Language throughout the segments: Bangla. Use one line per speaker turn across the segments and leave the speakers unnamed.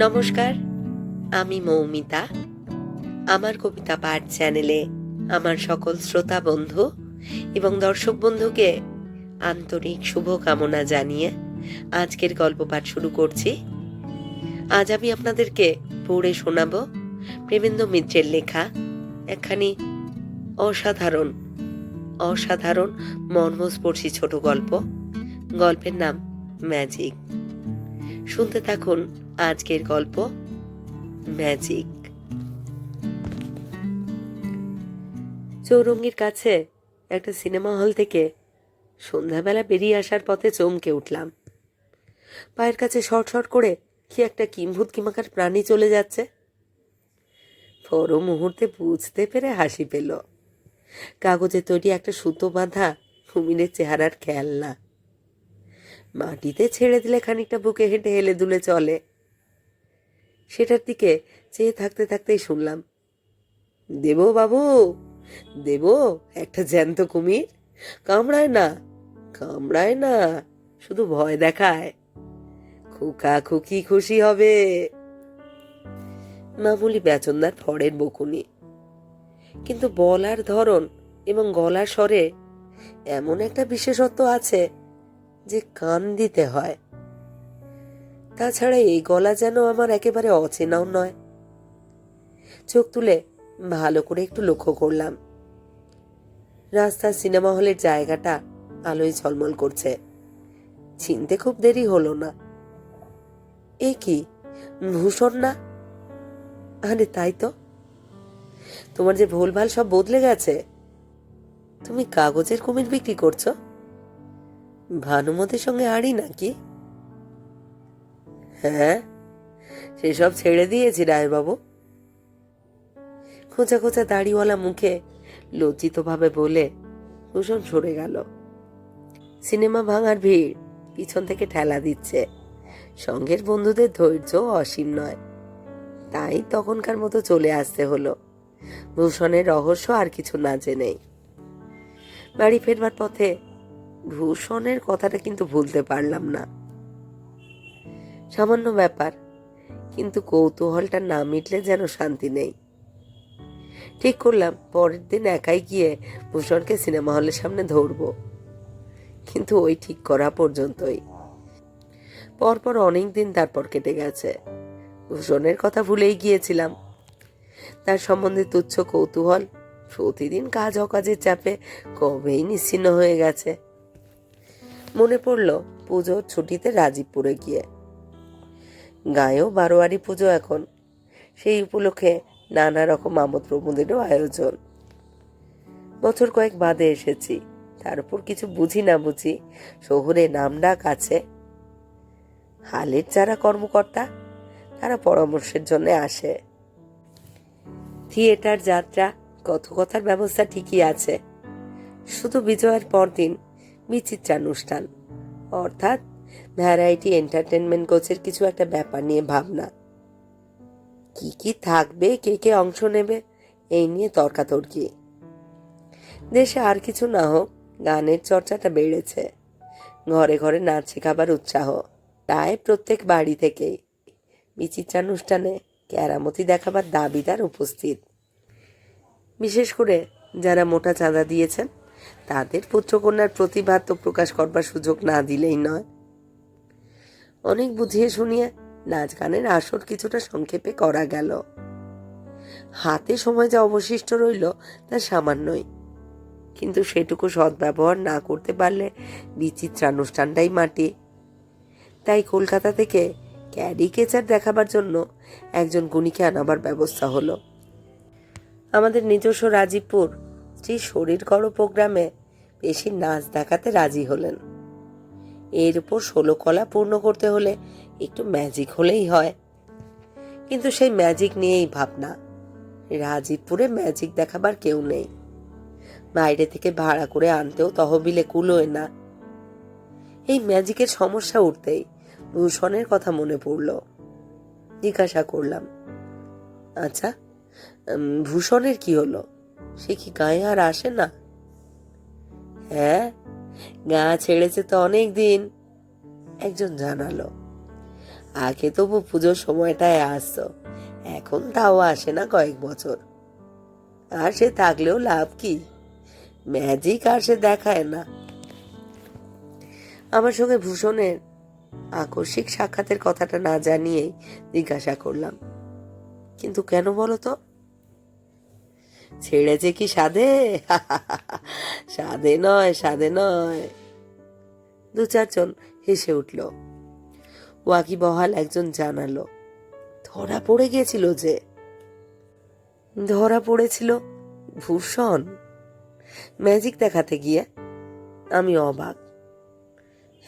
নমস্কার, আমি মৌমিতা। আমার কবিতা পাঠ চ্যানেলে আমার সকল শ্রোতা বন্ধু এবং দর্শক বন্ধুকে আন্তরিক শুভকামনা জানিয়ে আজকের গল্প পাঠ শুরু করছি। আজ আমি আপনাদেরকে পড়ে শোনাব প্রেমেন্দ্র মিত্রের লেখা একখানি অসাধারণ অসাধারণ মর্মস্পর্শী ছোট গল্প। গল্পের নাম ম্যাজিক। শুনতে থাকুন আজকের গল্প ম্যাজিক। চৌরঙ্গির কাছে একটা সিনেমা হল থেকে সন্ধ্যাবেলা বেরিয়ে আসার পথে চমকে উঠলাম। পায়ের কাছে শর্ট শর্ট করে কি একটা কিম্ভূত কিমাকার প্রাণী চলে যাচ্ছে? পর মুহূর্তে বুঝতে পেরে হাসি পেল। কাগজে তৈরি একটা সুতো বাঁধা কুমিরের চেহারার খেয়াল মাটিতে ছেড়ে দিলে খানিকটা বুকে হেঁটে হেলে দুলে চলে। সেটার দিকে চেয়ে থাকতে থাকতেই শুনলাম। দেবো বাবু, দেবো, একটা জ্যান্ত কুমির? কামড়ায় না কামড়ায় না, শুধু ভয় দেখায়। খুকা খুকি খুশি হবে। মামুলি বেচনদার ফড়ের বকুনি। কিন্তু বলার ধরন এবং গলার স্বরে এমন একটা বিশেষত্ব আছে যে কান দিতে হয়। তাছাড়া এই গলা যেন আমার একেবারে অচেনাও নয়। চোখ তুলে ভালো করে একটু লক্ষ্য করলাম। রাস্তার সিনেমা হলের জায়গাটা আলোয় ঝলমল করছে। চিনতে খুব দেরি হলো না। এ কি, ভূষণ না? আরে তাই তো। তোমার যে ভুলভাল সব বদলে গেছে। তুমি কাগজের কুমির বিক্রি করছ? ভানুমতির সঙ্গে আড়ি নাকি? হ্যাঁ? সেসব ছেড়ে দিয়েছি রায়বাবু। খোঁচা খোঁচা দাড়িওয়ালা মুখে লজ্জিতভাবে বলে ভূষণ সরে গেল। সিনেমা ভাঙার ভিড় পিছন থেকে ঠেলা দিচ্ছে। সঙ্গের বন্ধুদের ধৈর্য অসীম নয়। তাই তখনকার মতো চলে আসতে হলো। ভূষণের রহস্য আর কিছু না জেনেই। বাড়ি ফেরবার পথে ভূষণের কথাটা কিন্তু ভুলতে পারলাম না। সামান্য ব্যাপার। কিন্তু কৌতূহলটা না মিটলে যেন শান্তি নেই। ঠিক করলাম, পরের দিন একাই গিয়ে ভূষণকে সিনেমা হলের সামনে ধরবো। কিন্তু ওই ঠিক করা পর্যন্তই। পরপর অনেক দিন তারপর কেটে গেছে। ভূষণের কথা ভুলেই গিয়েছিলাম। তার সম্বন্ধে তুচ্ছ কৌতূহল প্রতিদিন কাজ অকাজের চাপে কবেই নিশ্চিন্ন হয়ে গেছে। মনে পড়ল পুজোর ছুটিতে রাজীবপুরে গিয়ে গায়েও বারোয়ারি পুজো এখন। সেই উপলক্ষে নানা রকম আমোদ প্রমোদেরও আয়োজন। বছর কয়েক বাদে এসেছি, তার উপর কিছু বুঝি না বুঝি শহরে নামডাক আছে। হালের যারা কর্মকর্তা, তারা পরামর্শের জন্য আসে। থিয়েটার যাত্রা, কথকথার ব্যবস্থা ঠিকই আছে। শুধু বিজয়ের পরদিন বিচিত্রানুষ্ঠান, অর্থাৎ ভ্যারাইটি এন্টারটেনমেন্ট কোচের কিছু একটা ব্যাপার নিয়ে ভাবনা। কি কি থাকবে, কে কে অংশ নেবে, এই নিয়ে তর্কাতর্কি। দেশে আর কিছু না হোক, গানের চর্চাটা বেড়েছে। ঘরে ঘরে নাচ শেখাবার উৎসাহ তাই প্রত্যেক বাড়ি থেকেই। বিচিত্রানুষ্ঠানে কেরামতি দেখাবার দাবিদার উপস্থিত। বিশেষ করে যারা মোটা চাঁদা দিয়েছেন, তাদের পুত্রকন্যার প্রতিভা তো প্রকাশ করবার সুযোগ না দিলেই নয়। অনেক বুঝিয়ে শুনিয়ে নাচ গানের আসর কিছুটা সংক্ষেপে করা গেল। হাতে সময় যা অবশিষ্ট রইল তা সামান্যই। কিন্তু সেটুকু সদ্ব্যবহার না করতে পারলে বিচিত্রানুষ্ঠানটাই মাটি। তাই কলকাতা থেকে ক্যারিকেচার দেখাবার জন্য একজন গুণীকে আনাবার ব্যবস্থা হলো। আমাদের নিজস্ব রাজীবপুর শ্রী শরীর গড় প্রোগ্রামে বেশি নাচ দেখাতে রাজি হলেন। এর উপর ষোলো কলা পূর্ণ করতে হলে একটু ম্যাজিক হলেই হয়। কিন্তু সেই ম্যাজিক নিয়েই ভাবনা। রাজীবপুরে ম্যাজিক দেখাবার কেউ নেই। বাইরে থেকে ভাড়া করে আনতেও তহবিলে কুলোয় না। এই ম্যাজিকের সমস্যা উঠতেই ভূষণের কথা মনে পড়ল। জিজ্ঞাসা করলাম আচ্ছা ভূষণের কি হলো? সে কি গায়ে আর আসে না? হ্যাঁ গা ছেড়েছে তো অনেক দিন একজন জানালো, আগে তবু পুজোর সময়টায় আসতো, এখন তাও আসে না কয়েক বছর। আর সে থাকলেও লাভ কি? ম্যাজিক আর সে দেখায় না। আমার সঙ্গে ভূষণের আকস্মিক সাক্ষাতের কথাটা না জানিয়েই জিজ্ঞাসা করলাম, কিন্তু কেন বলো তো? ছেড়েছে কি সাদে সাধে নয় সাধে নয়। দু চারজন হেসে উঠল। ওয়াকি বহাল একজন জানালো, ধরা পড়ে গিয়েছিল যে। ধরা পড়েছিল ভূষণ? ম্যাজিক দেখাতে গিয়ে। আমি অবাক।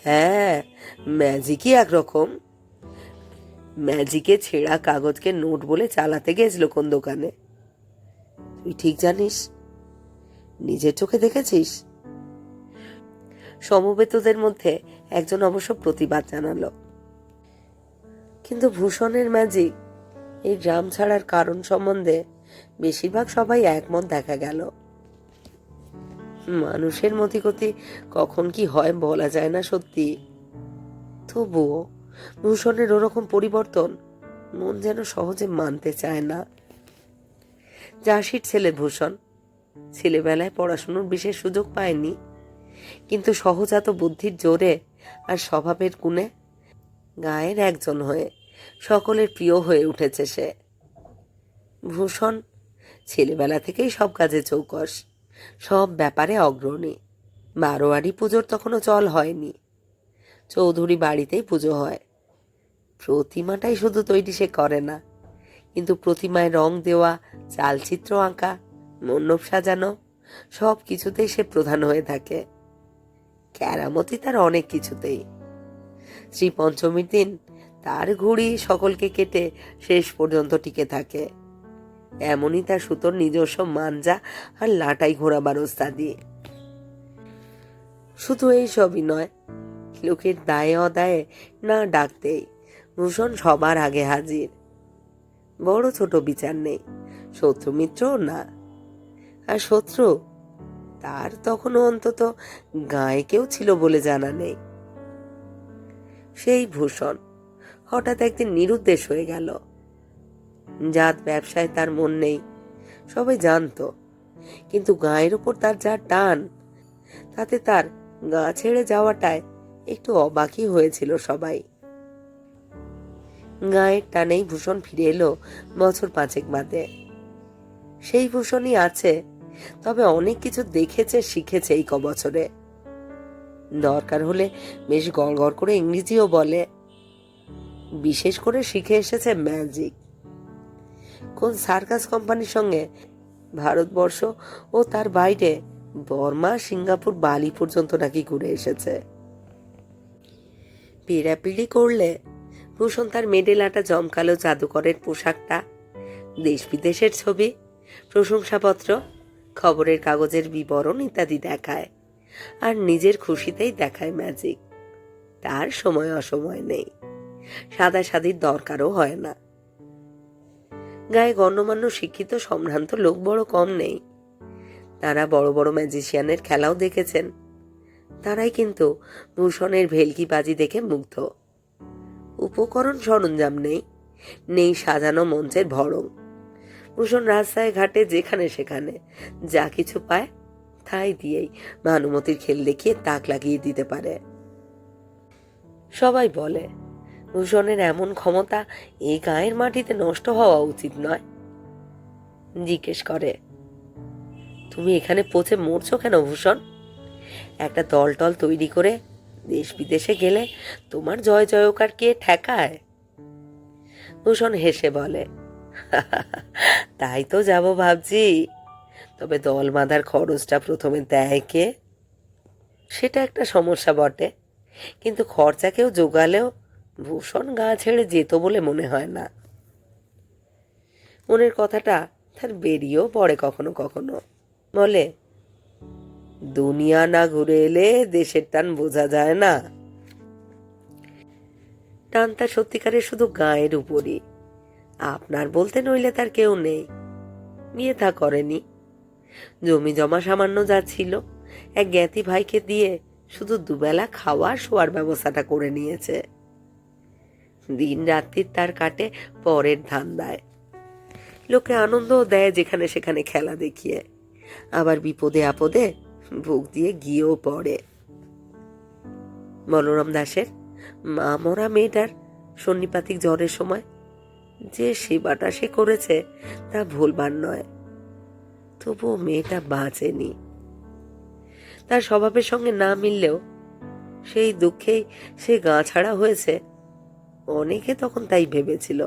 হ্যাঁ ম্যাজিকই একরকম। ম্যাজিকে ছেঁড়া কাগজকে নোট বলে চালাতে গিয়েছিল কোন দোকানে? তুই ঠিক জানিস? নিজের চোখে দেখেছিস? সমবেতদের মধ্যে একজন অবশ্য প্রতিবাদ জানালো। কিন্তু ভূষণের ম্যাজিক এই গ্রাম ছাড়ার কারণ সম্বন্ধে বেশিরভাগ সবাই একমত দেখা গেল। মানুষের মতিগতি কখন কি হয় বলা যায় না সত্যি। তবুও ভূষণের ওরকম পরিবর্তন মন যেন সহজে মানতে চায় না। চাষির ছেলে ভূষণ। ছেলেবেলায় পড়াশুনোর বিশেষ সুযোগ পায়নি, কিন্তু সহজাত বুদ্ধির জোরে আর স্বভাবের গুণে গায়ের একজন হয়ে সকলের প্রিয় হয়ে উঠেছে সে। ভূষণ ছেলেবেলা থেকেই সব কাজে চৌকস, সব ব্যাপারে অগ্রণী। বারোয়ারি পুজোর তখনও চল হয়নি। চৌধুরী বাড়িতেই পুজো হয়। প্রতিমাটাই শুধু তৈরি সে করে না। কিন্তু প্রতিমায় রং দেওয়া, চালচিত্র আঁকা, মণ্ডপ সাজানো, সব কিছুতেই সে প্রধান হয়ে থাকে। কেরামতি তার অনেক কিছুতেই। শ্রী পঞ্চমীর দিন তার ঘুড়ি সকলকে কেটে শেষ পর্যন্ত টিকে থাকে। এমনই তার সুতোর নিজস্ব মাঞ্জা আর লাটাই ঘোরাবার ওস্তাদি শুধু এই সবই নয়, লোকের দায়ে অদায়ে না ডাকতেই ভূষণ সবার আগে হাজির। বড় ছোট বিচার নেই। শত্রু মিত্রও না। আর শত্রু? তার তখনও অন্তত গায়ে কেউ ছিল বলে জানা নেই। সেই ভূষণ হঠাৎ একদিন নিরুদ্দেশ হয়ে গেল। জাত ব্যবসায় তার মন নেই। সবাই জানতো। কিন্তু গায়ের উপর তার যা টান, তাতে তার গা ছেড়ে যাওয়াটায় একটু অবাকই হয়েছিল সবাই। গায়ের টানেই ভূষণ ফিরে এলো বছর পাঁচেক বাদে। সেই ভূষণই আছে, তবে অনেক কিছু দেখেছে, শিখেছে এই কবছরে। দরকার হলে বেশ গড় করে ইংরেজিও বলে। বিশেষ করে শিখে এসেছে ম্যাজিক। কোন সার্কাস কোম্পানির সঙ্গে ভারতবর্ষ ও তার বাইরে বর্মা, সিঙ্গাপুর, বালি পর্যন্ত নাকি ঘুরে এসেছে। পিড়াপিড়ি করলে ভূষণ তার মেডেল আটা জমকালো জাদুকরের পোশাকটা, দেশ বিদেশের ছবি, প্রশংসাপত্র, খবরের কাগজের বিবরণ ইত্যাদি দেখায়, আর নিজের খুশিতেই দেখায় ম্যাজিক তার সময় অসময় নেই। সাদা সাদির দরকারও হয় না। গায়ে গণ্যমান্য শিক্ষিত, সম্ভ্রান্ত লোক বড় কম নেই। তারা বড় বড় ম্যাজিশিয়ানের খেলাও দেখেছেন। তারাই কিন্তু ভূষণের ভেলকিবাজি দেখে মুগ্ধ। উপকরণ সরঞ্জাম নেই নেই সাজানো মঞ্চের ভরং ভূষণ রাস্তায় ঘাটে যেখানে সেখানে যা কিছু পায় তাই দিয়েই ভানুমতির খেল দেখিয়ে তাক লাগিয়ে দিতে পারে। সবাই বলে ভূষণের এমন ক্ষমতা এই গায়ের মাটিতে নষ্ট হওয়া উচিত নয়। জিজ্ঞেস করে, তুমি এখানে পচে মরছো কেন ভূষণ? একটা দলটল তৈরি করে দেশ বিদেশে গেলে তোমার জয় জয়কার কে ঠেকায়? ভূষণ হেসে বলে, তাই তো যাব ভাবছি। তবে দল বাঁধার খরচটা প্রথমে দেয় কে? সেটা একটা সমস্যা বটে, কিন্তু খরচা কেউ জোগালেও ভূষণ গা ছেড়ে যেত বলে মনে হয় না। মনের কথাটা তার বেরিয়েও পড়ে কখনো কখনো। বলে দুনিয়া না ঘুরে এলে দেশের টান বোঝা যায় না। টানটা সত্যিকারের শুধু গায়ের উপরই। আপনার বলতে নইলে তার কেউ নেই। বিয়ে তা করেনি। জমি জমা সামান্য যা ছিল, এক জ্ঞাতি ভাইকে দিয়ে শুধু দুবেলা খাওয়া শোয়ার ব্যবস্থাটা করে নিয়েছে। দিন রাত্রির তার কাটে পরের ধান্দায়। লোকে আনন্দও দেয় যেখানে সেখানে খেলা দেখিয়ে। আবার বিপদে আপদে বুক দিয়ে গিয়েও পড়ে। বলরাম দাসের মা মরা মেয়েটার সন্নিপাতিক জ্বরের সময় যে সেবাটা সে করেছে তা ভুলবার নয়। তবুও মেয়েটা বাঁচেনি। তার স্বভাবের সঙ্গে না মিললেও সেই দুঃখেই সে গা ছাড়া হয়েছে। অনেকে তখন তাই ভেবেছিল।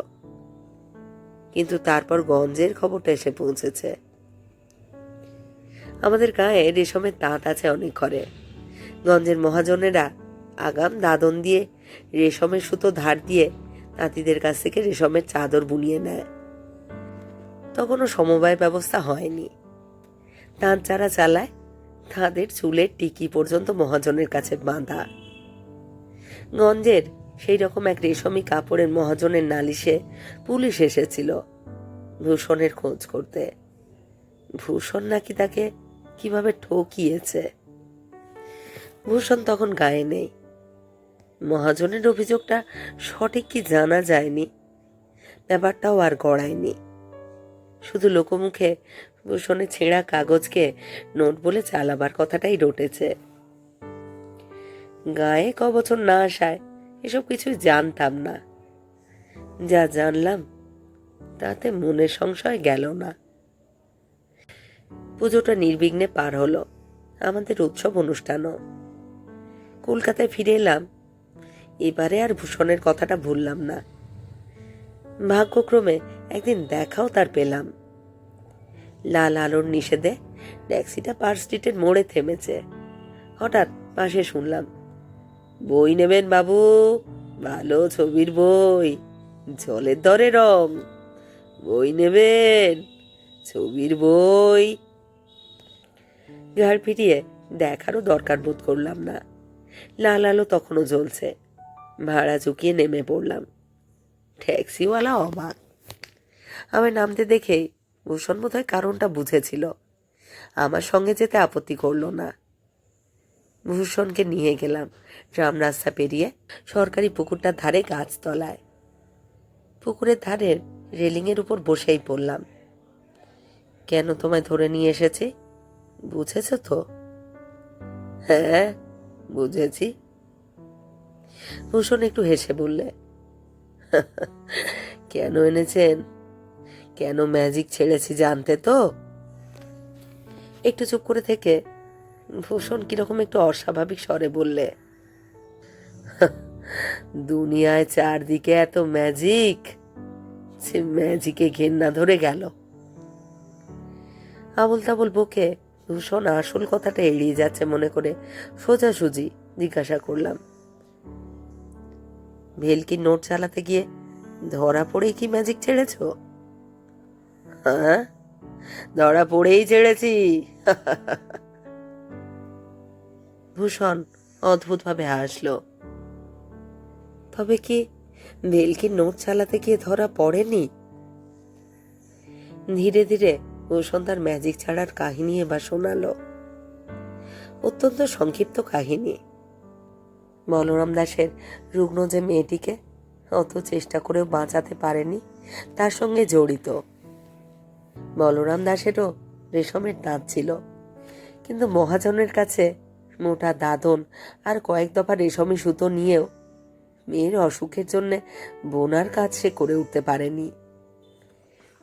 কিন্তু তারপর গঞ্জের খবরটা এসে পৌঁছেছে। আমাদের গায়ে রেশমের তাঁত আছে অনেক ঘরে। গঞ্জের মহাজনেরা আগাম দাদন দিয়ে রেশমের সুতো ধার দিয়ে তাঁতিদের কাছ থেকে রেশমের চাদর বুনিয়ে নেয়। তখনও সমবায় ব্যবস্থা হয়নি। তাঁত যারা চালায়, তাঁদের চুলের টিকি পর্যন্ত মহাজনের কাছে বাঁধা। গঞ্জের সেই রকম এক রেশমি কাপড়ের মহাজনের নালিশে পুলিশ এসেছিল ভূষণের খোঁজ করতে। ভূষণ নাকি তাকে কীভাবে ঠকিয়েছে। ভূষণ তখন গায়ে নেই। মহাজনের অভিযোগটা সঠিক কি জানা যায়নি। ব্যাপারটাও আর গড়ায়নি। শুধু লোকমুখে ভূষণের ছেঁড়া কাগজকে নোট বলে চালাবার কথাটাই রটেছে। গায়ে ক বছর না আসায় এসব কিছু জানতাম না। যা জানলাম, তাতে মনের সংশয় গেল না। পুজোটা নির্বিঘ্নে পার হলো। আমাদের উৎসব অনুষ্ঠানও। কলকাতায় ফিরে এলাম। এবারে আর ভূষণের কথাটা ভুললাম না। ভাগ্যক্রমে একদিন দেখাও তার পেলাম। লাল আলোর নিষেধে ট্যাক্সিটা পার স্ট্রিটের মোড়ে থেমেছে। হঠাৎ পাশে শুনলাম, বই নেবেন বাবু, ভালো ছবির বই, জলের দরে রং, বই নেবেন, ছবির বই ঘাড় ফিরিয়ে দেখারও দরকার বোধ করলাম না। লাল আলো তখনও জ্বলছে। ভাড়া চুকিয়ে নেমে পড়লাম। ট্যাক্সিওয়ালা অবাক। আমায় নামতে দেখেই ভূষণ বোধহয় কারণটা বুঝেছিল। আমার সঙ্গে যেতে আপত্তি করল না। ভূষণকে নিয়ে গেলাম। গ্রাম রাস্তা পেরিয়ে সরকারি পুকুরটার ধারে গাছতলায়। পুকুরের ধারের রেলিংয়ের উপর বসেই পড়লাম। কেন তোমায় ধরে নিয়ে এসেছি? বুঝেছ তো? হ্যাঁ বুঝেছি। ভূষণ একটু হেসে বললে, কেন এনেছেন? কেন ম্যাজিক ছেড়েছি জানতে তো? একটু চুপ করে থেকে ভূষণ কীরকম একটু অস্বাভাবিক স্বরে বললে, দুনিয়ায় চারদিকে এত ম্যাজিক সে ম্যাজিকে ঘেন্না ধরে গেল। আবল তাবল বকে ভূষণ আসল কথাটা এড়িয়ে যাচ্ছে মনে করে সোজাসুজি জিজ্ঞাসা করলাম। ভেলকি নোট চালাতে গিয়ে, ধরা পড়ে কি ম্যাজিক ছেড়েছ? হ্যাঁ ধরা পড়েই ছেড়েছি। ভূষণ অদ্ভুতভাবে হাসলো। তবে কি ভেলকি নোট চালাতে গিয়ে ধরা পড়েনি? ধীরে ধীরে তার ম্যাজিক ছাড়ার কাহিনী এবার শোনালো। অত্যন্ত সংক্ষিপ্ত কাহিনী। বলরাম দাসের রুগ্ন যে মেয়েটিকে অত চেষ্টা করেও বাঁচাতে পারেনি, তার সঙ্গে জড়িত। বলরাম দাসেরও রেশমের দাঁত ছিল। কিন্তু মহাজনের কাছে মোটা দাদন আর কয়েক দফা রেশমি সুতো নিয়েও মেয়ের অসুখের জন্যে বোনার কাজ সে করে উঠতে পারেনি।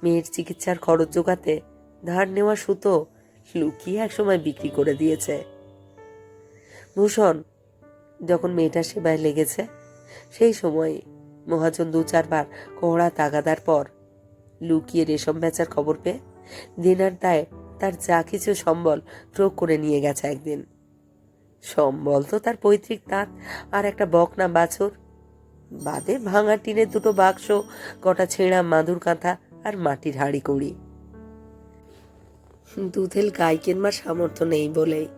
মেয়ের চিকিৎসার খরচ জোগাতে ধার নেওয়া সুতো লুকিয়ে একসময় বিক্রি করে দিয়েছে। ভূষণ, যখন মেয়েটার সেবায় লেগেছে, সেই সময় মহাজন দু চারবার কোহড়া তাগাদার পর লুকিয়ে রেশম বেচার খবর পেয়ে দিনার দায়ে তার যা কিছু সম্বল প্রয়োগ করে নিয়ে গেছে একদিন। সম্বল তো তার পৈতৃক তাঁত আর একটা বকনা বাছুর। বাদে ভাঙা টিনের দুটো বাক্স, কটা ছেঁড়া মাদুর কাঁথা আর মাটির হাড়ি কুড়ি দুধেল গাই কিনবার সামর্থ্য নেই বলেই।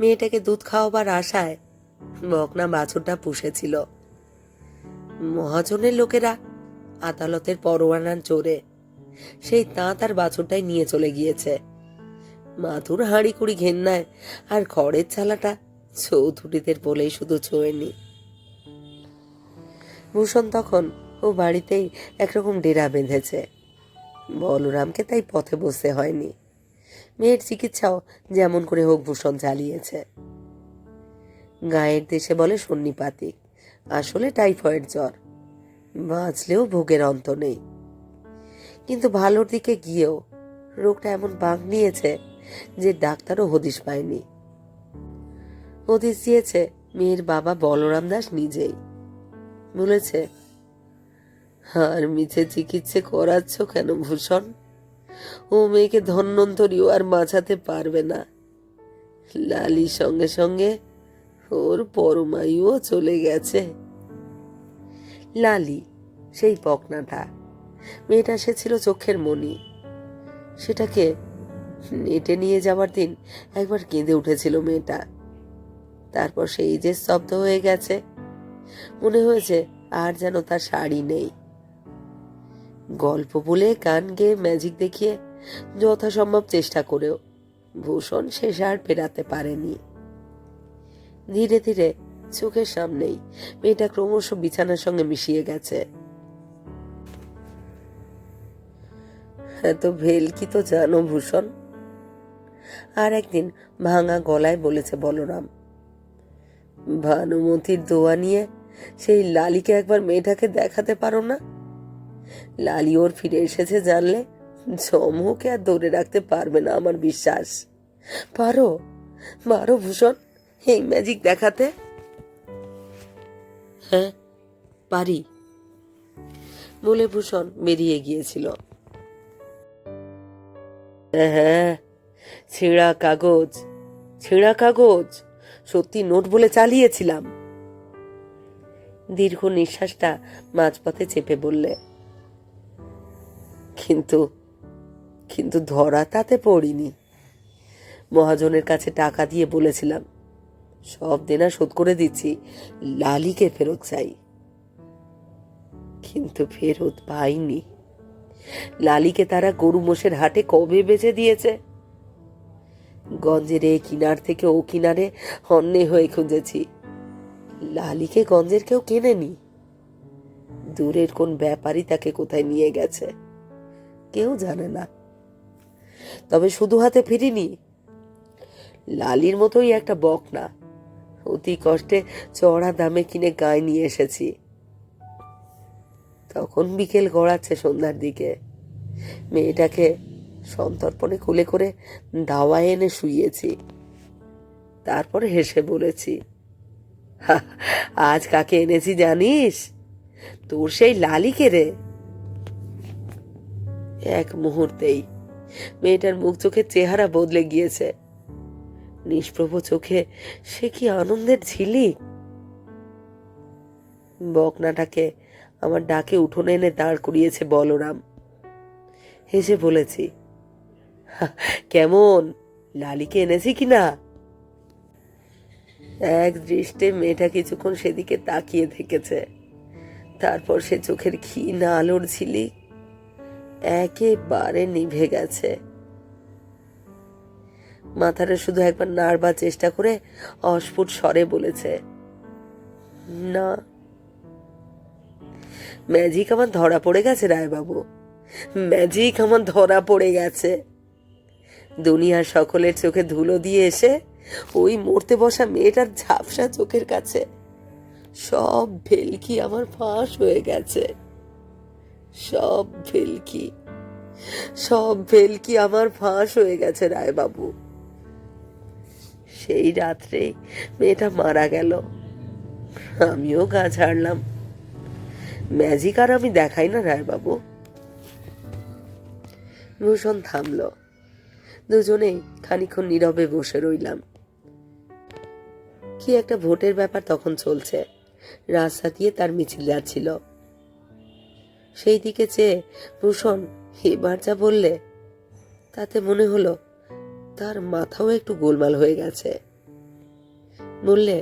মেয়েটাকে দুধ খাওয়াবার আশায় বকনা বাছুরটা পুষেছিল। মহাজনের লোকেরা আদালতের পরোয়ানার জোরে সেই তাঁত আর বাছুরটাই নিয়ে চলে গিয়েছে। মাথুর হাঁড়ি কুড়ি ঘেন্নায় আর খড়ের চালাটা চৌধুরীদের বলেই শুধু ছোঁয়নি ভূষণ তখন ও বাড়িতেই একরকম ডেরা বেঁধেছে। বলরামকে তাই পথে বসতে হয়নি। মেয়ের চিকিৎসাও যেমন করে হোক ভূষণ চালিয়েছে। গায়ের দেশে বলে সন্নিপাতিক, আসলে টাইফয়েড জ্বর। বাঁচলেও ভোগের অন্ত নেই। কিন্তু ভালোর দিকে গিয়েও রোগটা এমন বাঁক নিয়েছে যে ডাক্তারও হদিশ পায়নি। হদিশ দিয়েছে মেয়ের বাবা বলরাম দাস নিজেই। বলেছে, আর মিছে চিকিৎসা করাচ্ছ কেন ভূষণ? ও মেয়েকে ধন্বন্তরীও আর বাঁচাতে পারবে না। লালির সঙ্গে সঙ্গে ওর পরমায়ুও চলে গেছে। লালি, সেই পকনাটা। মেয়েটা সে ছিল চোখের মণি সেটাকে নেটে নিয়ে যাওয়ার দিন একবার কেঁদে উঠেছিল মেয়েটা। তারপর সেই যে স্তব্ধ হয়ে গেছে, মনে হয়েছে আর যেন তার শাড়ি নেই। গল্প বলে, গান গেয়ে ম্যাজিক দেখিয়ে যথাসম্ভব চেষ্টা করেও ভূষণ শেষ আর ফেরাতে পারেনি। ধীরে ধীরে চোখের সামনেই মেয়েটা ক্রমশ বিছানার সঙ্গে মিশিয়ে গেছে। এত ভেলকি তো জানো ভূষণ? আর একদিন ভাঙা গলায় বলেছে বলরাম, ভানুমতির দোয়া নিয়ে সেই লালিকে একবার মেয়েটাকে দেখাতে পারো না? লালি ওর ফিরে এসেছে জানলে জমকে আর ধরে রাখতে পারবে না আমার বিশ্বাস। পারো পারো ভূষণ, এই ম্যাজিক দেখাতে। হ্যাঁ পারি। বলে ভূষণ বেরিয়ে গিয়েছিল। হ্যাঁ ছেঁড়া কাগজ ছেঁড়া কাগজ, সত্যি নোট বলে চালিয়েছিলাম। দীর্ঘ নিঃশ্বাসটা মাঝপথে চেপে বললে কিন্তু কিন্তু ধরা তাতে পড়িনি। মহাজনের কাছে টাকা দিয়ে বলেছিলাম, সব দেনা শোধ করে দিচ্ছি, লালিকে ফেরত চাই। কিন্তু ফেরত পাইনি। লালিকে তারা গরু মোষের হাটে কবে বেচে দিয়েছে? গঞ্জের এ কিনার থেকে ও কিনারে হন্যে হয়ে খুঁজেছি। লালিকে গঞ্জের কেউ কেনেনি? দূরের কোন ব্যাপারই তাকে কোথায় নিয়ে গেছে? কেউ জানে না। তবে শুধু হাতে ফিরিনি লালির মতোই একটা বক না অতি কষ্টে চড়া দামে কিনে গায়ে নিয়ে এসেছি। তখন বিকেল গড়াচ্ছে সন্ধ্যার দিকে। মেয়েটাকে সন্তর্পণে কুলে করে দাওয়া এনে শুয়েছি তারপর হেসে বলেছি "হা, আজ কাকে এনেছি জানিস? তোর সেই লালিকে রে। এক মুহূর্তেই। মেয়েটার মুখ চোখের চেহারা বদলে গিয়েছে। নিষ্প্রভ চোখে সে কি আনন্দের ঝিলিক? বকনাটাকে আমার ডাকে উঠোনে এনে দাঁড় করিয়েছে বলরাম। হেসে বলেছি "হা, কেমন? লালিকে এনেছি কিনা এক দৃষ্টে মেয়েটা কিছুক্ষণ সেদিকে তাকিয়ে থেকেছে। তারপর সে চোখের ক্ষীণ আলোর ঝিলিক একেবারে নিভে গেছে। মাথাটা শুধু একবার নাড়বার চেষ্টা করে অস্ফুট স্বরে বলেছে, না ম্যাজিক আমার ধরা পড়ে গেছে রায়বাবু। ম্যাজিক আমার ধরা পড়ে গেছে। দুনিয়ার সকলের চোখে ধুলো দিয়ে এসে ওই মরতে বসা মেয়েটার ঝাপসা চোখের কাছে সব ভেলকি আমার ফাঁস হয়ে গেছে। সব ভেলকি সব ভেলকি আমার ফাঁস হয়ে গেছে রায়বাবু। সেই রাত্রেই মেয়েটা মারা গেল। আমিও গা ছাড়লাম ম্যাজিক আর আমি দেখাই না রায়বাবু। ভূষণ থামল। দুজনেই খানিক্ষণ নীরবে বসে রইলাম। কি একটা ভোটের ব্যাপার তখন চলছে। রাস্তা দিয়ে তার মিছিল যাচ্ছিল। সেই দিকে চেয়ে ভূষণ এবার যা বললে, তাতে মনে হলো তার মাথাও একটু গোলমাল হয়ে গেছে। বললে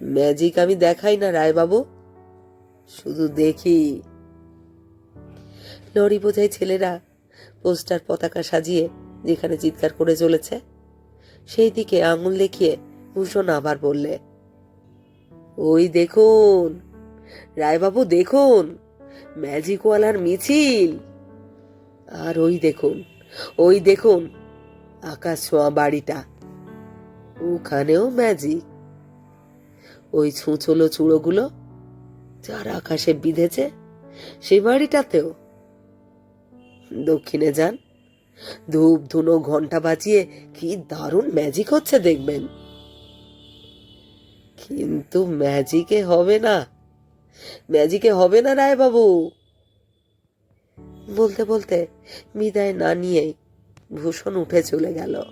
ম্যাজিক আমি দেখাই না, রায়বাবু। শুধু দেখি। লরি বোঝাই ছেলেরা পোস্টার পতাকা সাজিয়ে যেখানে চিৎকার করে চলেছে, সেই দিকে আঙুল দেখিয়ে ভূষণ আবার বললে, ওই দেখুন রায়বাবু দেখুন, ম্যাজিকওয়ালার মিছিল। আর ওই দেখুন ওই দেখুন আকাশ ছোঁয়া বাড়িটা। ওখানেও ম্যাজিক। ওই ছুঁচলো চূড়োগুলো যার আকাশে বিঁধেছে সেই বাড়িটাতেও। দক্ষিণে যান, ধূপ ধুনো ঘণ্টা বাজিয়ে কি দারুণ ম্যাজিক হচ্ছে দেখবেন। কিন্তু ম্যাজিকে হবে না। ম্যাজিকে হবে না রায়বাবু? বলতে বলতে বিদায় না নিয়েই ভূষণ উঠে চলে গেল।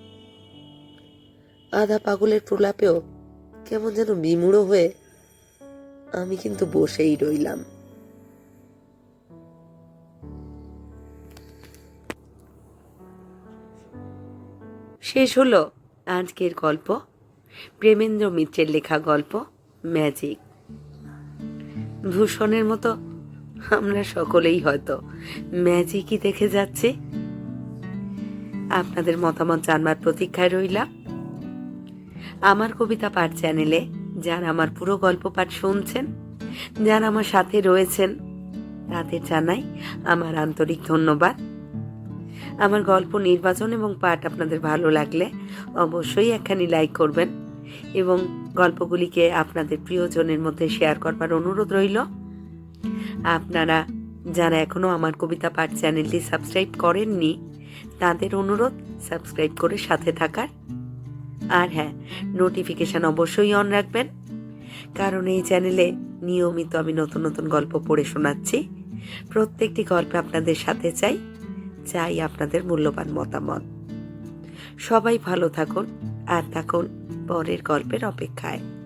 আধা পাগলের প্রলাপেও কেমন যেন বিমূঢ় হয়ে আমি কিন্তু বসেই রইলাম। শেষ হলো আজকের গল্প। প্রেমেন্দ্র মিত্রের লেখা গল্প, ম্যাজিক। ভূষণের মতো। আমরা সকলেই হয়তো ম্যাজিকই দেখে যাচ্ছি। আপনাদের মতামত জানবার প্রতীক্ষায় রইলাম। আমার কবিতা পাঠ চ্যানেলে যারা আমার পুরো গল্প পাঠ শুনছেন, যারা আমার সাথে রয়েছেন, তাদের জানাই আমার আন্তরিক ধন্যবাদ। আমার গল্প নির্বাচন এবং পাঠ আপনাদের ভালো লাগলে অবশ্যই একখানি লাইক করবেন। এবং গল্পগুলিকে আপনাদের প্রিয়জনের মধ্যে শেয়ার করবার অনুরোধ রইল। আপনারা যারা এখনও আমার কবিতা পাঠ চ্যানেলটি সাবস্ক্রাইব করেননি, তাদের অনুরোধ সাবস্ক্রাইব করে সাথে থাকার। আর হ্যাঁ নোটিফিকেশন অবশ্যই অন রাখবেন, কারণ এই চ্যানেলে নিয়মিত আমি নতুন নতুন গল্প পড়ে শোনাচ্ছি। প্রত্যেকটি গল্পে আপনাদের সাথে চাই চাই আপনাদের মূল্যবান মতামত। সবাই ভালো থাকুন আর থাকুন পরের গল্পের অপেক্ষায়।